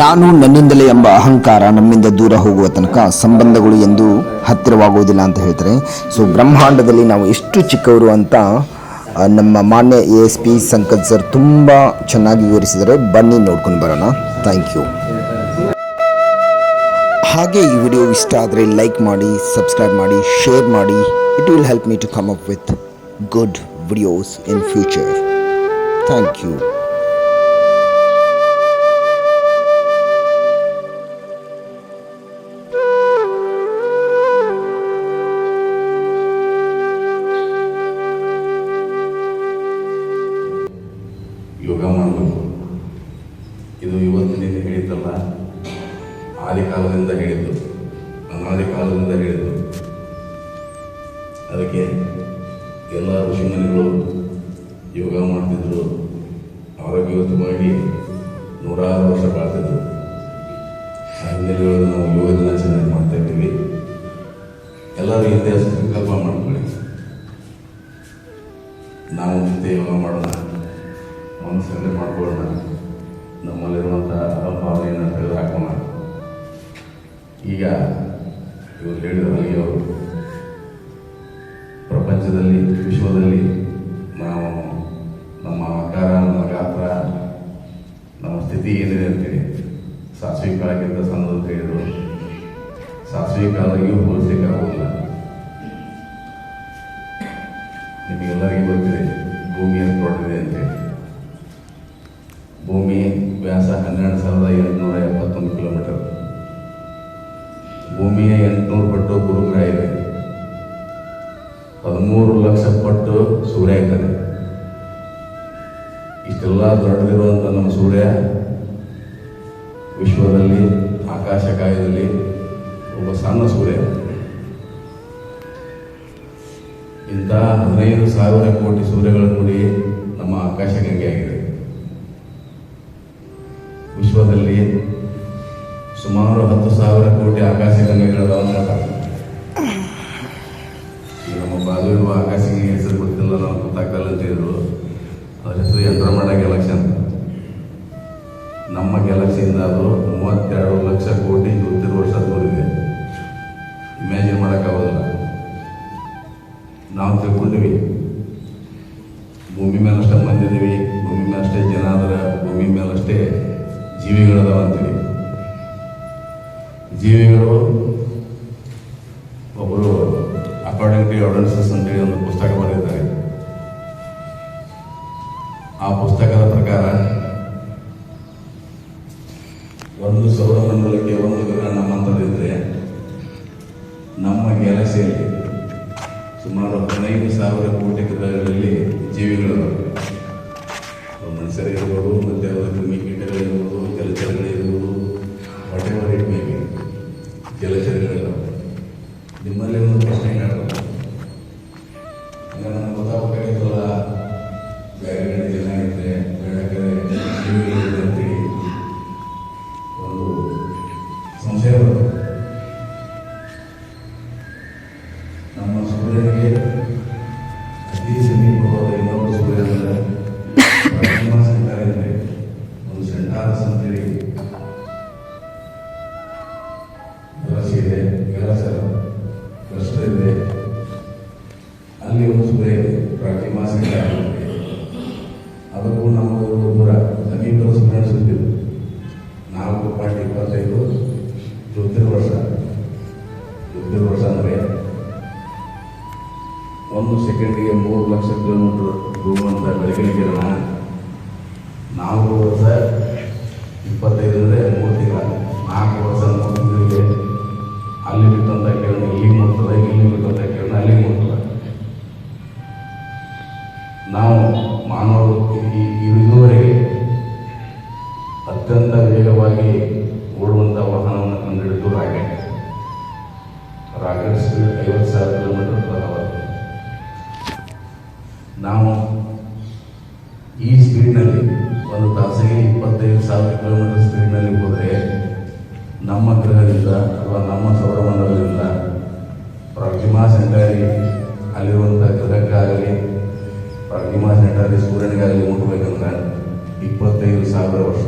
ನಾನು ನನ್ನಿಂದಲೇ ಎಂಬ ಅಹಂಕಾರ ನಮ್ಮಿಂದ ದೂರ ಹೋಗುವ ತನಕ ಸಂಬಂಧಗಳು ಎಂದು ಹತ್ತಿರವಾಗುವುದಿಲ್ಲ ಅಂತ ಹೇಳ್ತಾರೆ. ಸೊ ಬ್ರಹ್ಮಾಂಡದಲ್ಲಿ ನಾವು ಎಷ್ಟು ಚಿಕ್ಕವರು ಅಂತ ನಮ್ಮ ಮಾನ್ಯ A S P Sanket sir ತುಂಬ ಚೆನ್ನಾಗಿ ವಿವರಿಸಿದರೆ ಬನ್ನಿ ನೋಡ್ಕೊಂಡು ಬರೋಣ. ಥ್ಯಾಂಕ್ ಯು ಹಾಗೆ ಈ ವಿಡಿಯೋ ಇಷ್ಟ ಆದರೆ ಲೈಕ್ ಮಾಡಿ ಸಬ್ಸ್ಕ್ರೈಬ್ ಮಾಡಿ ಶೇರ್ ಮಾಡಿ. It will help me to come up with good videos in future thank you ಯೋಗ ಮಾಡಬೇಕು ಇದು ಇವತ್ತಿನ ದಿನ ಹೇಳಿದ್ದಲ್ಲ, ಆದಿ ಕಾಲದಿಂದ ಹೇಳಿದ್ದು, ಅನಾದಿ ಕಾಲದಿಂದ ಹೇಳಿದ್ದು. ಅದಕ್ಕೆ ಎಲ್ಲ ಋಷಿಮುನಿಗಳು ಯೋಗ ಮಾಡ್ತಿದ್ರು, ಆರೋಗ್ಯವತವಾಗಿ ನೂರಾರು ವರ್ಷ ಬಾಳ್ತಿದ್ರು ಆ ನಾವು ಯೋಗ ದಿನಾಚರಣೆ ಮಾಡ್ತಾ ಇದ್ದೀವಿ. ಎಲ್ಲರೂ ಹಿಂದೆ ಸಂಕಲ್ಪ ಮಾಡ್ಕೊಳ್ಳಿ. ನಾವು ಮುಂದೆ ಯೋಗ ಮಾಡೋಣ. ಮನಸ್ಸಲ್ಲಿ ಮಾಡ್ಕೊಳ್ಳೋಣ ನಮ್ಮಲ್ಲಿರುವಂಥ ಭಾವನೆಯನ್ನು ತೆಗೆದು ಹಾಕೋಣ. ಈಗ ಇವರು ಹೇಳಿದ ಅಲ್ಲಿಯವರು ಪ್ರಪಂಚದಲ್ಲಿ, ವಿಶ್ವದಲ್ಲಿ ನಾವು ನಮ್ಮ ಆಕಾರ, ನಮ್ಮ ಗಾತ್ರ, ನಮ್ಮ ಸ್ಥಿತಿ ಏನಿದೆ ಅಂತೇಳಿ ಸಾಸಿವೆ ಕಾಲಕ್ಕಿಂತ ಸಣ್ಣದು ಅಂತ ಹೇಳಿದರು ಸಾಸಿವೆ ಕಾಲಾಗಿಯೂ ಹೋಲಿಸ್ಲಿಕ್ಕೆ ಆಗೋದಿಲ್ಲ. ನಿಮಗೆಲ್ಲರಿಗೂ ಗೊತ್ತಿದೆ, ಭೂಮಿಯನ್ನು ಕೊಟ್ಟಿದೆ ಅಂತೇಳಿ. ಭೂಮಿ ವ್ಯಾಸ ಹನ್ನೆರಡು ಸಾವಿರದ ಎಂಟುನೂರ ಎಪ್ಪತ್ತೊಂದು ಕಿಲೋಮೀಟರ್. ಭೂಮಿಯ ಎಂಟುನೂರು ಪಟ್ಟು ಗುರುಗ್ರಹ ಇದೆ. ಹದಿಮೂರು ಲಕ್ಷ ಪಟ್ಟು ಸೂರ್ಯ ಇದ್ದಾನೆ ಇಷ್ಟೆಲ್ಲ ದೊಡ್ಡದಿರುವಂಥ ನಮ್ಮ ಸೂರ್ಯ ವಿಶ್ವದಲ್ಲಿ ಆಕಾಶಕಾಯದಲ್ಲಿ ಒಬ್ಬ ಸಣ್ಣ ಸೂರ್ಯ. ಇಂಥ ಹದಿನೈದು ಸಾವಿರ ಕೋಟಿ ಸೂರ್ಯಗಳ ಕೂಡಿ ನಮ್ಮ ಆಕಾಶ ಗಂಗೆ ಆಗಿದೆ ವಿಶ್ವದಲ್ಲಿ ಸುಮಾರು ಹತ್ತು ಸಾವಿರ ಕೋಟಿ ಆಕಾಶ ಅಂತ ಹೇಳ್ತಾರೆ. ಈ ನಮ್ಮ ಬಾಲು ಇರುವ ಹೆಸರು ಗೊತ್ತಿಲ್ಲ ನಾವು ಗೊತ್ತಾಗಲ್ಲ ಅಂತ ಹೇಳಿದ್ರು ಅದ್ರ ಹೆಸರು ಯಂತ್ರಮಾಡ ಗ್ಯಾಲಕ್ಷಿ ಅಂತ. ನಮ್ಮ ಗ್ಯಾಲಕ್ಸಿಯಿಂದ ಅದು ಮೂವತ್ತೆರಡು ಲಕ್ಷ ಕೋಟಿ ಗೊತ್ತಿರುವ ವರ್ಷ ದೂರಿದೆ ಇಮ್ಯಾಜಿನ್ ಮಾಡೋಕ್ಕಾಗೋದಿಲ್ಲ ನಾವು ತಿಳ್ಕೊಂಡಿವಿ. ಭೂಮಿ ಮೇಲಷ್ಟೇ ಮಂದಿದ್ದೀವಿ ಭೂಮಿ ಮೇಲಷ್ಟೇ ಜನ ಆದರೆ ಭೂಮಿ ಮೇಲಷ್ಟೇ ಜೀವಿಗಳದಾವ ಅಂತೀವಿ ಜೀವಿಗಳು ಒಬ್ಬರು ಅಕಾರ್ಡಿಂಗ್ ಟು ಆರ್ಡನ್ಸಸ್ ಅಂತೇಳಿ ಒಂದು ಪುಸ್ತಕ ಬರೆದಿದ್ದಾರೆ. ಆ ಪುಸ್ತಕದ ಪ್ರಕಾರ ಒಂದು ಸೌರಮಂಡಲಕ್ಕೆ ಒಂದು ಗ್ರಹ ನಮ್ಮಂಥದ್ದಿದ್ರೆ ನಮ್ಮ ಗ್ಯಾಲಕ್ಸಿಯಲ್ಲಿ ಸುಮಾರು ಹದಿನೈದು ಸಾವಿರ ಕೋಟಿ ಗ್ರಹಗಳಲ್ಲಿ ಜೀವಿಗಳು ಮನುಷ್ಯರಿರ್ಬೋದು ಮತ್ತು ಅವರ ಇದೆ, ಕೆಲಸ ಇದೆ. ಅಲ್ಲಿ ಒಂದು ಸೂರ್ಯ ಇದೆ ಅಂತ. ಅದಕ್ಕೂ ನಮ್ಮದು ದೂರ ಸಮೀಪದ ಸುತ್ತಿದ್ದು ನಾಲ್ಕು ಪಾಯಿಂಟ್ ಇಪ್ಪತ್ತೈದು ಜ್ಯೋತಿರ್ ವರ್ಷ ಜ್ಯೋತಿರ್ ವರ್ಷ ಅಂದರೆ ಒಂದು ಸೆಕೆಂಡಿಗೆ ಮೂರು ಲಕ್ಷ ಕಿಲೋಮೀಟರ್ ಹೋಗುವಂಥ ಬೆಳಗಿನ ಕಿರಣ ನಾಲ್ಕು ವರ್ಷ ಇಪ್ಪತ್ತೈದು ಅಂದರೆ ಮೂರು ತಿಂಗಳ, ನಾಲ್ಕು ವರ್ಷ ವೇಗವಾಗಿ ಓಡುವಂಥ ವಾಹನವನ್ನು ಕಂಡುಹಿಡಿದು ರಾಕೆಟ್ ರಾಕೆಟ್ ಸ್ಪೀಡ್ ಐವತ್ತು ಸಾವಿರ ಕಿಲೋಮೀಟರ್ ಅವರ್ ನಾವು ಈ ಸ್ಪೀಡ್ನಲ್ಲಿ ಒಂದು ತಾಸಿಗೆ ಇಪ್ಪತ್ತೈದು ಸಾವಿರ ಕಿಲೋಮೀಟರ್ ಸ್ಪೀಡ್ನಲ್ಲಿ ಹೋದರೆ ನಮ್ಮ ಗ್ರಹದಿಂದ ಅಥವಾ ನಮ್ಮ ಸೌರಮಂಡಲದಿಂದ ಪ್ರಾಕ್ಸಿಮಾ ಸೆಂಟರಿ ಅಲ್ಲಿರುವಂಥ ಗ್ರಹಕ್ಕಾಗಲಿ ಪ್ರಾಕ್ಸಿಮಾ ಸೆಂಟರಿ ಸೂರ್ಯನಿಗಾಗಲಿ ಮುಟ್ಟಬೇಕಂದ್ರೆ ಇಪ್ಪತ್ತೈದು ಸಾವಿರ ವರ್ಷ.